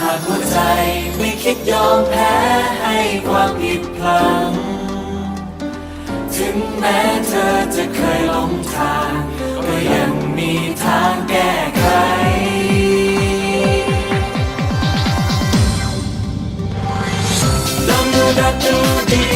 หากหัวใจไม่คิดยอมแพ้ให้ความผิดพลังถึงแม้เธอจะเคยหลงทาง ก็ยังมีทางแก้ไขดังดัดดูดี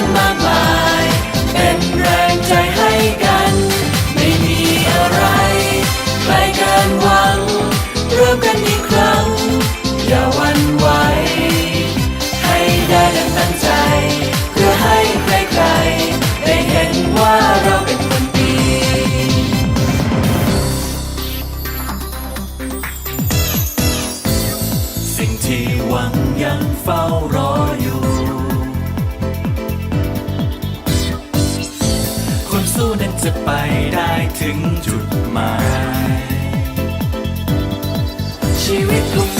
มีเพื่อนมากมาย เป็นแรงใจให้กัน ไม่มีอะไรไกลเกินหวังริ่มกันอีกครั้ง อย่าวันไหวให้ได้ดังตั้งใจ เพื่อให้ใครๆ ได้เห็นว่าเราเป็นคนดีสิ่งที่หวังยังเฝ้ารออยู่ จะไปได้ถึงจุดหมาย ชีวิตของนี้ต้อง